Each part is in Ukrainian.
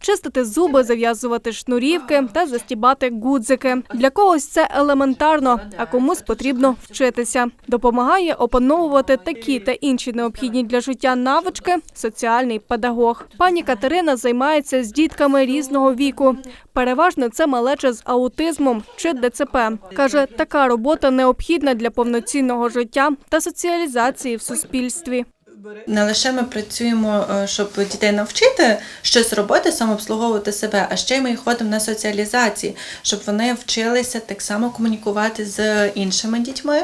чистити зуби, зав'язувати шнурівки та застібати гудзики. Для когось це елементарно, а комусь потрібно вчитися. Допомагає опановувати такі та інші необхідні для життя навички соціальний педагог. Пані Катерина займається з дітками різного віку. Переважно це малеча з аутизмом чи ДЦП. Каже, така робота необхідна для повноцінного життя та соціалізації в суспільстві. Не лише ми працюємо, е, щоб дітей навчити щось робити, самообслуговувати себе, а ще й ми їх ходимо на соціалізації, щоб вони вчилися так само комунікувати з іншими дітьми,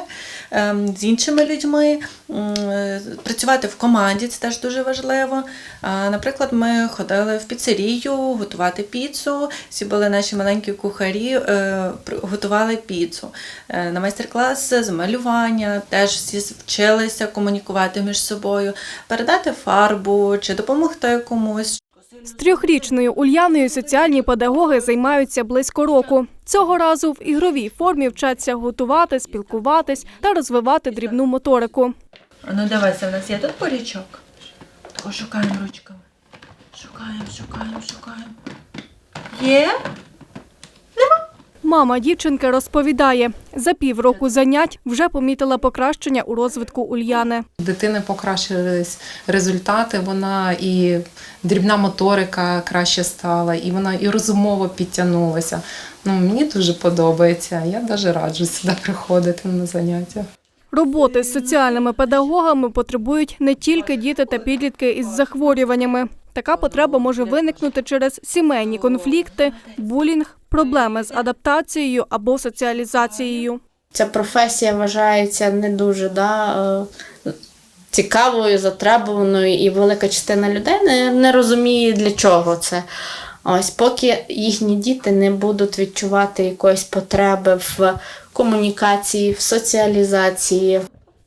ем, з іншими людьми, е, працювати в команді це теж дуже важливо. Наприклад, ми ходили в піцерію готувати піцу. Всі були наші маленькі кухарі, е, готували піцу. На майстер-клас з малювання теж всі вчилися комунікувати між собою, передати фарбу чи допомогти комусь. З трьохрічною Ульяною соціальні педагоги займаються близько року. Цього разу в ігровій формі вчаться готувати, спілкуватись та розвивати дрібну моторику. Ну дивися, в нас є тут порічок. Тако шукаємо ручками. Шукаємо, шукаємо, шукаємо. Є? Мама дівчинки розповідає, за півроку занять вже помітила покращення у розвитку Ульяни. У дитини покращились результати, вона і дрібна моторика краще стала, і вона і розумово підтягнулася. Ну, мені дуже подобається. Я навіть раджу сюди приходити на заняття. Роботи з соціальними педагогами потребують не тільки діти та підлітки із захворюваннями. Така потреба може виникнути через сімейні конфлікти, булінг, проблеми з адаптацією або соціалізацією. Ця професія вважається не дуже да, е, цікавою, затребуваною, і велика частина людей не, не розуміє, для чого це. Ось поки їхні діти не будуть відчувати якоїсь потреби в комунікації, в соціалізації,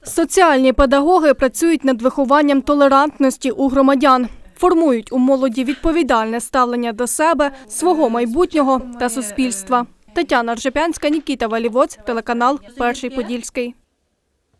Соціальні педагоги працюють над вихованням толерантності у громадян, формують у молоді відповідальне ставлення до себе, свого майбутнього та суспільства. Тетяна Ржепянська, Нікіта Валівоць, телеканал Перший Подільський.